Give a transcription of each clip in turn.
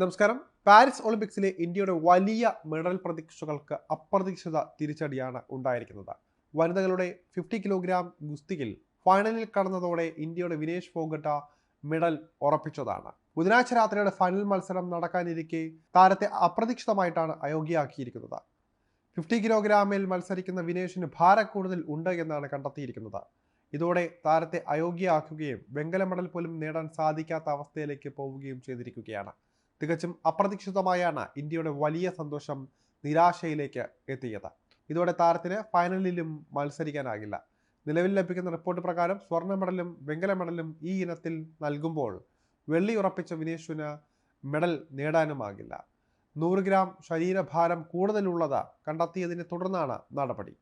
നമസ്കാരം. പാരീസ് ഒളിമ്പിക്സിലെ ഇന്ത്യയുടെ വലിയ മെഡൽ പ്രതീക്ഷകൾക്ക് അപ്രതീക്ഷിത തിരിച്ചടിയാണ് ഉണ്ടായിരിക്കുന്നത്. വനിതകളുടെ ഫിഫ്റ്റി കിലോഗ്രാം ഗുസ്തിയിൽ ഫൈനലിൽ കടന്നതോടെ ഇന്ത്യയുടെ വിനേഷ് ഫോഗട്ട മെഡൽ ഉറപ്പിച്ചതാണ്. ബുധനാഴ്ച രാത്രിയുടെ ഫൈനൽ മത്സരം നടക്കാനിരിക്കെ താരത്തെ അപ്രതീക്ഷിതമായിട്ടാണ് അയോഗ്യയാക്കിയിരിക്കുന്നത്. ഫിഫ്റ്റി കിലോഗ്രാമിൽ മത്സരിക്കുന്ന വിനേഷിന് ഭാരം കൂടുതൽ ഉണ്ട് എന്നാണ് കണ്ടെത്തിയിരിക്കുന്നത്. ഇതോടെ താരത്തെ അയോഗ്യയാക്കുകയും വെങ്കല മെഡൽ പോലും നേടാൻ സാധിക്കാത്ത അവസ്ഥയിലേക്ക് പോവുകയും ചെയ്തിരിക്കുകയാണ്. തികച്ചും അപ്രതീക്ഷിതമായാണ് ഇന്ത്യയുടെ വലിയ സന്തോഷം നിരാശയിലേക്ക് എത്തിയത്. ഇതോടെ താരത്തിന് ഫൈനലിലും മത്സരിക്കാനാകില്ല. നിലവിൽ ലഭിക്കുന്ന റിപ്പോർട്ട് പ്രകാരം സ്വർണ മെഡലും വെങ്കല മെഡലും ഈ ഇനത്തിൽ നൽകുമ്പോൾ വെള്ളി ഉറപ്പിച്ച വിനേശുവിന് മെഡൽ നേടാനുമാകില്ല. നൂറ് ഗ്രാം ശരീരഭാരം കൂടുതലുള്ളത് കണ്ടെത്തിയതിനെ തുടർന്നാണ് നടപടി.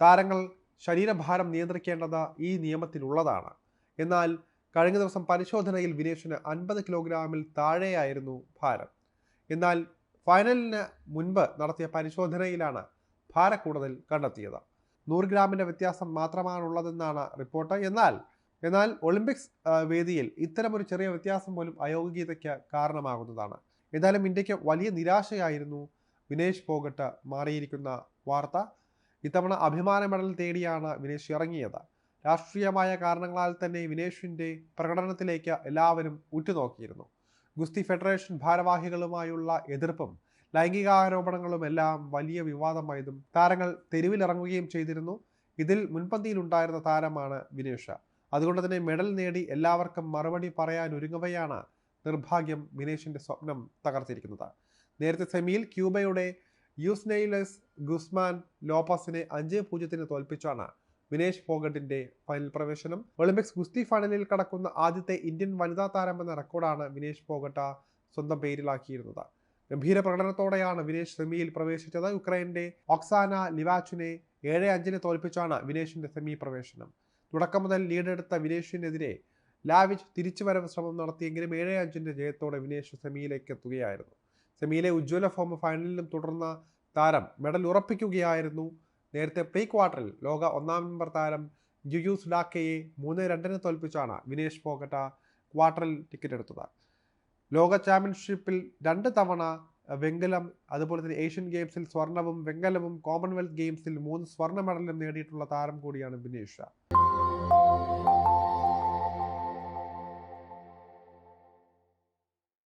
താരങ്ങൾ ശരീരഭാരം നിയന്ത്രിക്കേണ്ടത് ഈ നിയമത്തിലുള്ളതാണ്. എന്നാൽ കഴിഞ്ഞ ദിവസം പരിശോധനയിൽ വിനേഷിന് അൻപത് കിലോഗ്രാമിൽ താഴെയായിരുന്നു ഭാരം. എന്നാൽ ഫൈനലിന് മുൻപ് നടത്തിയ പരിശോധനയിലാണ് ഭാരക്കൂടുതൽ കണ്ടെത്തിയത്. നൂറ് ഗ്രാമിന്റെ വ്യത്യാസം മാത്രമാണുള്ളതെന്നാണ് റിപ്പോർട്ട്. എന്നാൽ എന്നാൽ ഒളിമ്പിക്സ് വേദിയിൽ ഇത്തരമൊരു ചെറിയ വ്യത്യാസം പോലും അയോഗ്യതയ്ക്ക് കാരണമാകുന്നതാണ്. ഏതായാലും ഇന്ത്യയ്ക്ക് വലിയ നിരാശയായിരുന്നു വിനേഷ് ഫോഗട്ട് മാറിയിരിക്കുന്ന വാർത്ത. ഇത്തവണ അഭിമാന മെഡൽ തേടിയാണ് വിനേഷ് ഇറങ്ങിയത്. രാഷ്ട്രീയമായ കാരണങ്ങളാൽ തന്നെ വിനേഷിന്റെ പ്രകടനത്തിലേക്ക് എല്ലാവരും ഉറ്റുനോക്കിയിരുന്നു. ഗുസ്തി ഫെഡറേഷൻ ഭാരവാഹികളുമായുള്ള എതിർപ്പും ലൈംഗികാരോപണങ്ങളും എല്ലാം വലിയ വിവാദമായതും താരങ്ങൾ തെരുവിലിറങ്ങുകയും ചെയ്തിരുന്നു. ഇതിൽ മുൻപന്തിയിലുണ്ടായിരുന്ന താരമാണ് വിനേഷ. അതുകൊണ്ട് തന്നെ മെഡൽ നേടി എല്ലാവർക്കും മറുപടി പറയാൻ ഒരുങ്ങവയാണ് നിർഭാഗ്യം വിനേഷിന്റെ സ്വപ്നം തകർത്തിരിക്കുന്നത്. നേരത്തെ സെമിയിൽ ക്യൂബയുടെ യൂസ്നെയിലസ് ഗുസ്മാൻ ലോപ്പസിനെ അഞ്ച് പൂജ്യത്തിന് തോൽപ്പിച്ചാണ് വിനേഷ് ഫോഗട്ടിന്റെ ഫൈനൽ പ്രവേശനം. ഒളിമ്പിക്സ് ഗുസ്തി ഫൈനലിൽ കടക്കുന്ന ആദ്യത്തെ ഇന്ത്യൻ വനിതാ താരം എന്ന റെക്കോർഡാണ് വിനേഷ് ഫോഗട്ട സ്വന്തം പേരിലാക്കിയിരുന്നത്. ഗംഭീര പ്രകടനത്തോടെയാണ് വിനേഷ് സെമിയിൽ പ്രവേശിച്ചത്. യുക്രൈന്റെ ഒക്സാന ലിവാച്ചിനെ ഏഴ് അഞ്ചിന് തോൽപ്പിച്ചാണ് വിനേഷിന്റെ സെമി പ്രവേശനം. തുടക്കം മുതൽ ലീഡെടുത്ത വിനേഷിനെതിരെ ലാവിച്ച് തിരിച്ചുവരവ് ശ്രമം നടത്തിയെങ്കിലും ഏഴ് അഞ്ചിന്റെ ജയത്തോടെ വിനേഷ് സെമിയിലേക്ക് എത്തുകയായിരുന്നു. സെമിയിലെ ഉജ്ജ്വല ഫോം ഫൈനലിലും തുടർന്ന താരം മെഡൽ ഉറപ്പിക്കുകയായിരുന്നു നേരത്തെ പ്രീ ക്വാർട്ടറിൽ ലോക ഒന്നാം നമ്പർ താരം ജുയൂസ് ഡാക്കയെ മൂന്ന് രണ്ടിന് തോൽപ്പിച്ചാണ് വിനേഷ് പോകട്ട ക്വാർട്ടറിൽ ടിക്കറ്റ് എടുത്തത്. ലോക ചാമ്പ്യൻഷിപ്പിൽ രണ്ട് തവണ വെങ്കലം അതുപോലെ തന്നെ ഏഷ്യൻ ഗെയിംസിൽ സ്വർണവും വെങ്കലവും കോമൺവെൽത്ത് ഗെയിംസിൽ മൂന്ന് സ്വർണ മെഡലും നേടിയിട്ടുള്ള താരം കൂടിയാണ് വിനേഷ്.